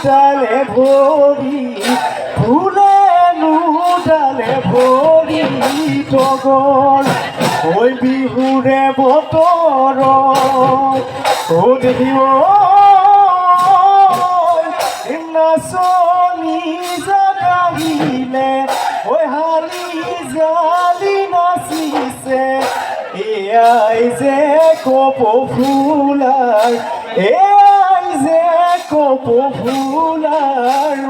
নুডালে ভরি, ফুলে নুডালে ভৰি তগৰ ঐ বিহুৰে বতৰ ও দেৱী ঐ নাচনি জাগাহিলে ঐ হালি জালি নাচিছে। এয়াই যে কপ কপ ফুলাৰ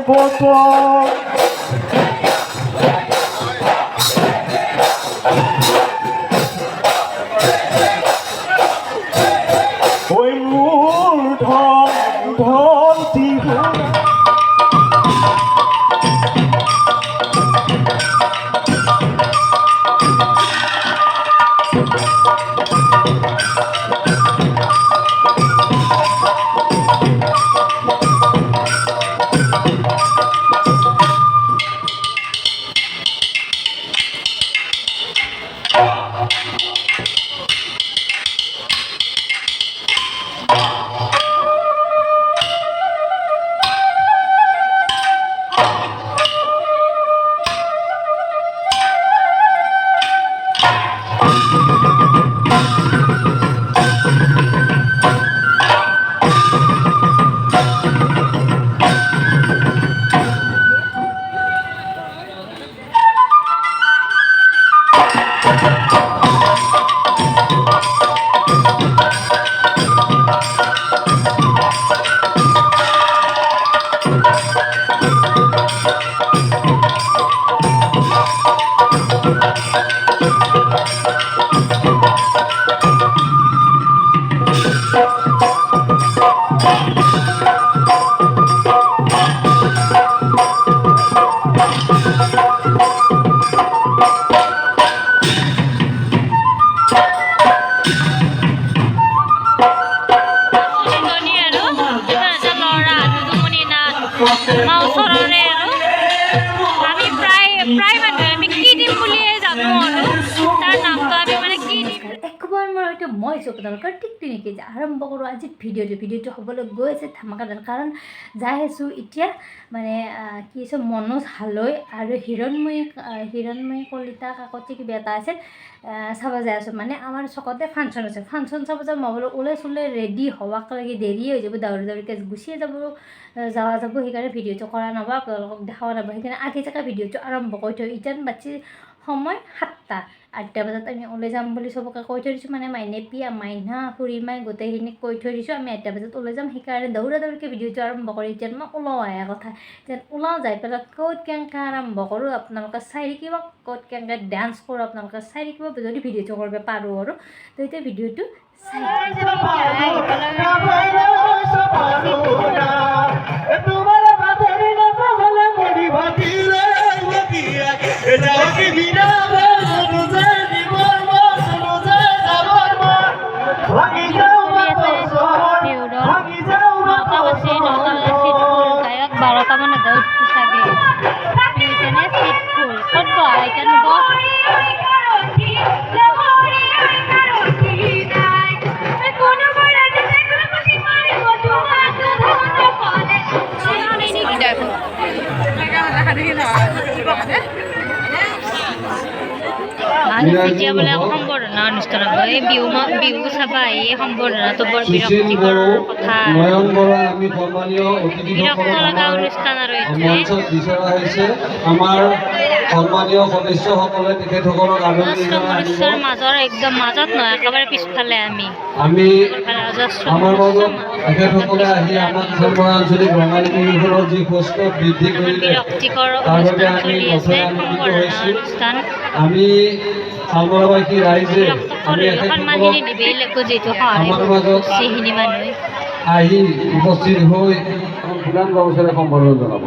একবাৰ মই হয়তো মই ঠিক তেনেকৈ আৰম্ভ কৰোঁ আজি ভিডিঅ'টো। ভিডিঅ'টো হ'বলৈ গৈ আছে ধামাকাদাৰ কাৰণ যাই আছোঁ এতিয়া মানে কি আছে মনোজ হালৈ আৰু হিৰণময়ী হিৰণময়ী কলিতা কাকতি কিবা এটা আছে চাব যাই আছোঁ। মানে আমাৰ চকতে ফাংচন আছে। ফাংচন চাব যাম, মই বোলো ওলাই চোলাই ৰেডি হোৱাক লাগি দেৰি হৈ যাব দাউৰি দাউৰিকৈ গুচিয়ে যাব যোৱা যাব। সেইকাৰণে ভিডিঅ'টো কৰা নহ'ব আপোনালোকক দেখাব নাপাব সেইকাৰণে আগে জেগা ভিডিঅ'টো আৰম্ভ কৰি থৈ, ইটান বাচ্ছি সময় সাতটা আঠটা বজাত আমি ওলাই যাম বুলি চবকে কৈ থৈ দিছোঁ মানে মাইনে পিয়া মাইনা খুৰীমাই গোটেইখিনিক কৈ থৈ দিছোঁ আমি আঠটা বজাত ওলাই যাম সেইকাৰণে দৌৰা দৌৰিকৈ ভিডিঅ'টো আৰম্ভ কৰি এতিয়া মই ওলাও আহে কথা এতিয়া ওলাও যাই পেলাই ক'ত কেনেকৈ আৰম্ভ কৰোঁ আপোনালোকে চাই থাকিব ক'ত কেনেকৈ ডান্স কৰোঁ আপোনালোকে চাই থাকিব যদি ভিডিঅ'টো কৰিব পাৰোঁ আৰু তো এতিয়া ভিডিঅ'টো চাই বোলে সম্বৰ্ধনা অনুষ্ঠান হ'ব এই বিহু বিহু চাবা এই সম্বৰ্ধনাটো বৰ বিৰক্তিকৰ কথা। বিৰক্ত লগা অনুষ্ঠান আৰু এইটোৱে আমাৰ মনুষ্যৰ আনিব মাজৰ একদম মাজত নহয় একেবাৰে পিছফালে আমি। আমি আমাৰ মাজত। তেখেতসকলে আহি আমাক ধৰ্মৰা আঞ্চলিক ৰঙালী বিহুখনৰ যি সুস্থ বৃদ্ধি কৰিলে তাৰ বাবে আমি আমি ৰাইজে বিৰক্ত আমি আমাৰ মাজত আহি উপস্থিত হৈ ফুলান গামোচাৰে সম্বৰ্ধনা জনাব।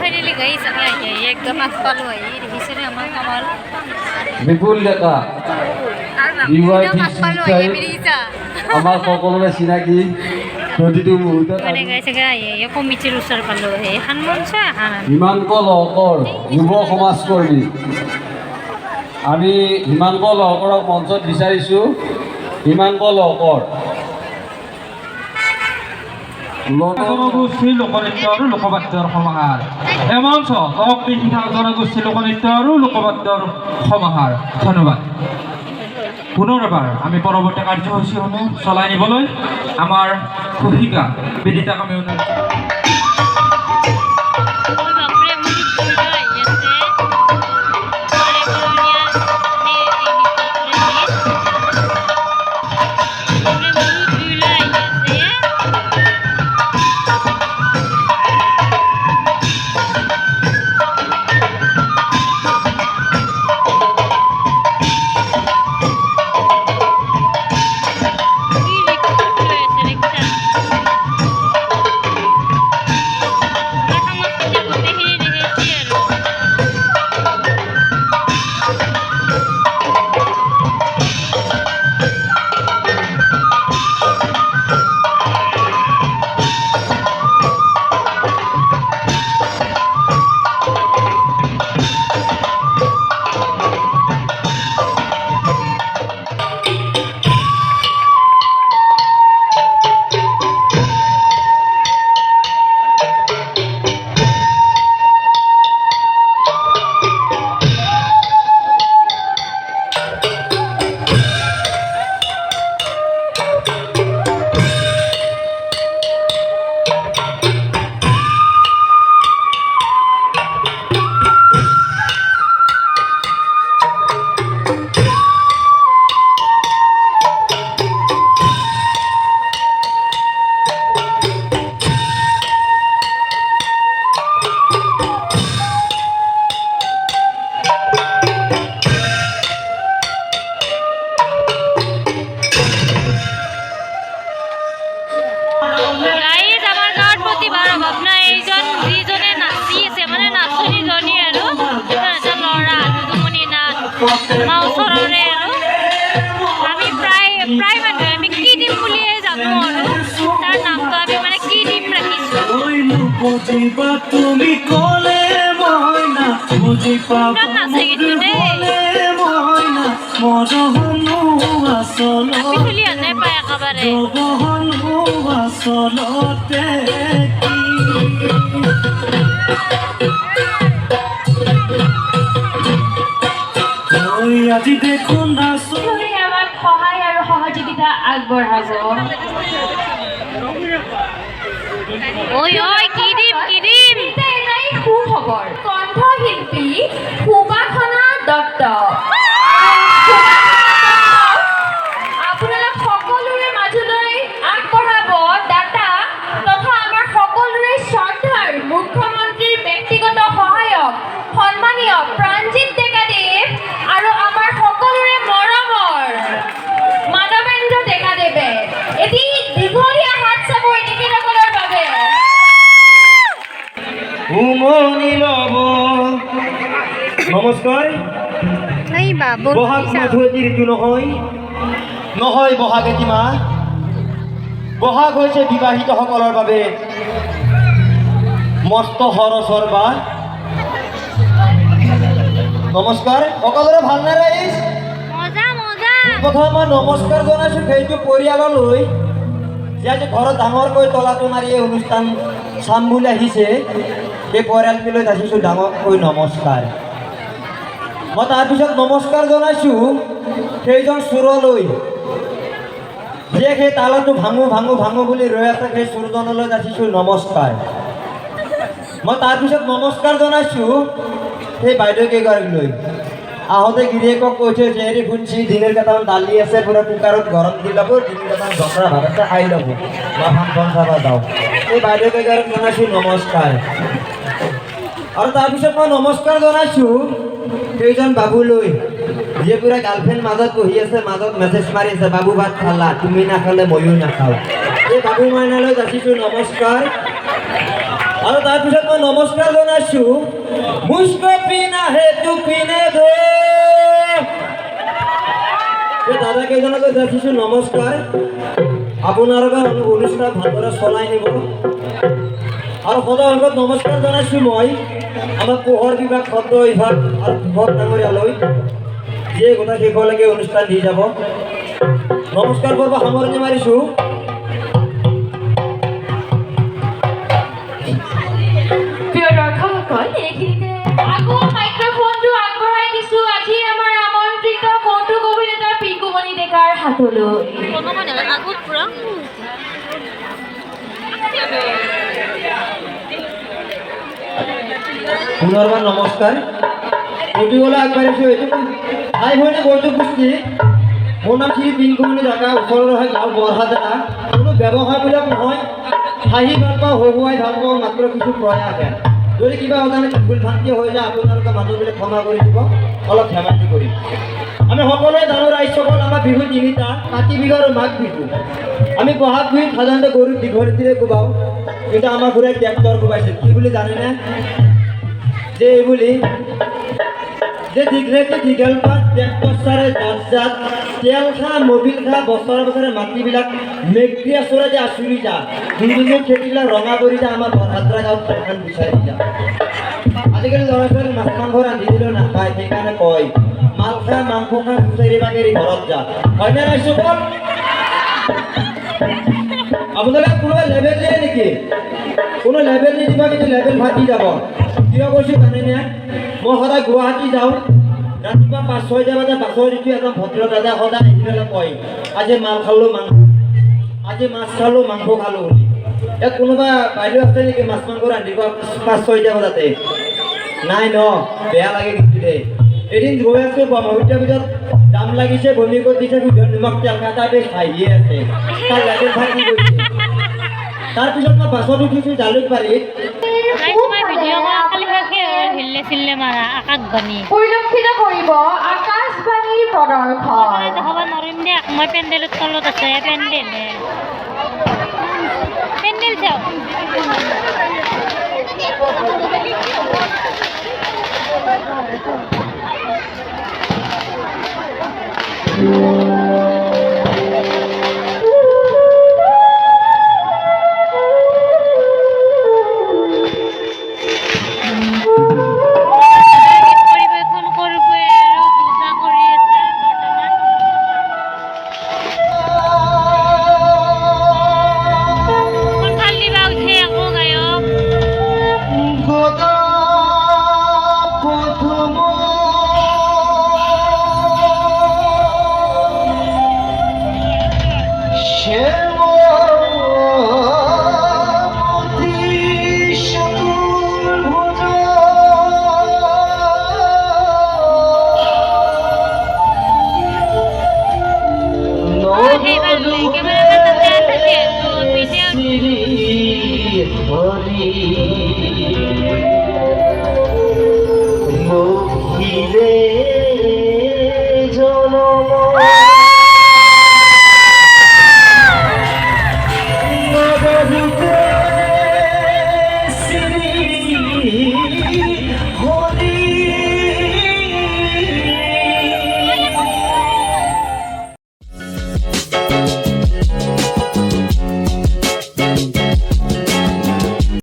ফাইনেলি গাইছ আমি আহি আহি একদম আগ পালোঁ আহি দেখিছেনে আমাৰ কামাল। বিপুল ডেকা আমাৰ সকলোৰে চিনাকি প্ৰতিটো মুহূৰ্তত কমিটিৰ ওচৰ পালোঁ। এখন হিমাংক লহকৰ যুৱ সমাজকৰ্মী আমি হিমাংক লহকৰক মঞ্চত বিচাৰিছোঁ। হিমাংক লহকৰ জনগোষ্ঠীৰ লোকনৃত্য আৰু লোকবাদ্যৰ সমাহাৰ। এই মঞ্চ তহক্তি শিখা জনগোষ্ঠীৰ লোকনৃত্য আৰু লোকবাদ্যৰ সমাহাৰ। ধন্যবাদ। পুনৰ এবাৰ আমি পৰৱৰ্তী কাৰ্যসূচীসমূহ চলাই নিবলৈ আমাৰ ঘোষিকা বিদিতাক আমি অনুৰোধ নাথ আমাৰ ওচৰৰে আৰু আমি প্ৰায় প্ৰায় মানুহে আমি কি দিম বুলিয়ে জানো তাৰ নামটো আমি মানে কি ৰাখিছোঁ সহযোগিতা আগবঢ়াব ঐ ঐ কি দিম কি দিম কণ্ঠশিল্পী সুবাসনা দত্ত। নমস্কাৰ বা বহাগ মাথো ঋতু নহয়। নহয় বহাগ এটি মাহ? বহাগ হৈছে বিবাহিতসকলৰ বাবে মস্ত সৰচৰ বাহ। নমস্কাৰ। সকলোৰে ভালনে ৰাইজ? প্ৰথম মই নমস্কাৰ জনাইছোঁ সেইটো পৰিয়াললৈ যে আজি ঘৰত ডাঙৰকৈ তলাটো মাৰি এই অনুষ্ঠান চাম বুলি আহিছে। সেই পৰিয়ালটোলৈ যাচিছোঁ ডাঙৰকৈ নমস্কাৰ। মই তাৰপিছত নমস্কাৰ জনাইছোঁ, সেইজন চোৰলৈ যিয়ে সেই তালটো ভাঙো ভাঙো ভাঙো বুলি ৰৈ আছে, সেই চোৰজনলৈ যাচিছোঁ, নমস্কাৰ। মই তাৰপিছত নমস্কাৰ জনাইছোঁ, সেই বাইদেউ কেইগৰাকীলৈ আহোঁতে গিৰিয়েকক কৈছে যে হেৰি শুনছি, দিনের কেইটামান দালি আছে, পুৰা কুকাৰত গৰম দি ল'ব দিন কেইটামান ভাত আছে, খাই ল'ব। মই ফাংচন চাব যাওঁ। এই বাইদেউ কেইগৰাকীক জনাইছোঁ, নমস্কাৰ। আৰু তাৰপিছত মই নমস্কাৰ জনাইছোঁ সেইজন বাবুলৈ যিয়ে পুৰা গাৰ্লফ্ৰেণ্ড মাজত বহি আছে, মাজত মেছেজ মাৰি আছে, বাবু ভাত খালা, তুমি নাখালে ময়ো নাখাওঁ। এই বাবু মাইনালৈ যাচিছোঁ, নমস্কাৰ। আৰু তাৰপিছত মই নমস্কাৰ জনাইছোঁ, মুস্কো পিনা হে তু পিনে দে। এই দাদা কেইজনলৈ যাচিছোঁ, নমস্কাৰ। আপোনালোকে অনুষ্ঠান ভালদৰে চলাই নিব। আৰু সদায় নমস্কাৰ জনাইছোঁ মই। আমাৰ পোহৰ বিভাগ শব্দ বিভাগ বিভাগ ডাঙৰীয়ালৈ যিয়ে গোটেই শেষলৈকে অনুষ্ঠান দি যাব। নমস্কাৰ কৰিব সামৰণি মাৰিছোঁ। প্ৰিয় আগত পুৰা পুনৰবাৰ নমস্কাৰ প্ৰতিবলৈ আগবাঢ়িছোঁ এইটো ঠাই হয়নে বৈঠক গোষ্ঠী মোৰ নাম শ্ৰী পিংকুমণি ডেকা ওচৰৰ হয় গাঁও বৰহাজাৰা কোনো ব্যৱসায়বিলাক নহয় হাঁহি ভালো পাওঁ হহুৱাই ভালো পাওঁ মাত্ৰ কিছু প্ৰয়াসহে যদি কিবা অজানিত ভুল ভ্ৰান্তি হৈ যায় আপোনালোকে মানুহবিলাক ক্ষমা কৰি দিব, অলপ ধেমালি কৰি আমি সকলোৱে জানো ৰাইজসকল আমাৰ বিহু তিনিটা, কাতি বিহু আৰু মাঘ বিহু। আমি বহাগ বিহুত সাধাৰণতে গৰুক দীঘলীতিৰে কোবাওঁ, কিন্তু আমাৰ ঘূৰাই ট্ৰেক্টৰ কোবাইছিল। কি বুলি জানেনে? যে এইবুলি যে দীঘলেতি দীঘল পাত ট্ৰেক্টৰ চাৰে জাত জাত। তেল খা, মবিল খা বছৰে বছৰে মাটিবিলাক মেঘ্ৰিয়া চৰে যে আচুৰি যা। ধুনীয়া খেতিবিলাক ৰঙা কৰি যা, আমাৰ বৰহাদ্ৰা গাঁৱত এখন বিচাৰি যা। আজিকালি ল'ৰা ছোৱালী মাছ, মাংস ৰান্ধি দিলেও নাখায় সেইকাৰণে কয়, মাল খা, মাংস খা খুচৰি বাগেৰি ঘৰত যা। হয়নে ৰাইজসকল আপোনালোকে কোনোবা লেবেল দিয়ে নেকি? কোনো লেবেল নিদিব কিন্তু লেবেল ফাটি যাব। কিয় কৈছোঁ জানেনে মই সদায় গুৱাহাটী যাওঁ। ৰাতিপুৱা পাঁচ ছয়টা বজাত বাছত উঠি এজন ভদ্ৰ দাদা, সদায় আহিবলৈ কয়, আজি মাল খালোঁ, মাংস, আজি মাছ খালোঁ, মাংস খালোঁ বুলি। ইয়াত কোনোবা বাইদেউ আছে নেকি, মাছ, মাংস ৰান্ধিব পাঁচ ছয়টা বজাতে? নাই ন, বেয়া লাগে কিন্তু দেই। এদিন গৈ আছোঁ, ব্ৰহ্মপুত্ৰৰ ভিতৰত। দাম লাগিছে, বমি কৰি দিছে সুধৰ নিমখ, তেল কাটা বেছ হাঁহিয়ে আছে। তাৰ লেবেল ফাটি গৈছে। তাৰপিছত মই বাছত উঠিছোঁ, জালুকবাৰীত। ফেলে ফেললে মারা আকাশ বাণী। পৰিলক্ষিত কৰিব আকাশবাণীৰ প্ৰদৰ্শন দেখাব নোৱাৰিম দে মই পেণ্ডেলৰ তলত আছে পেণ্ডেল পেণ্ডেল চাওক। রে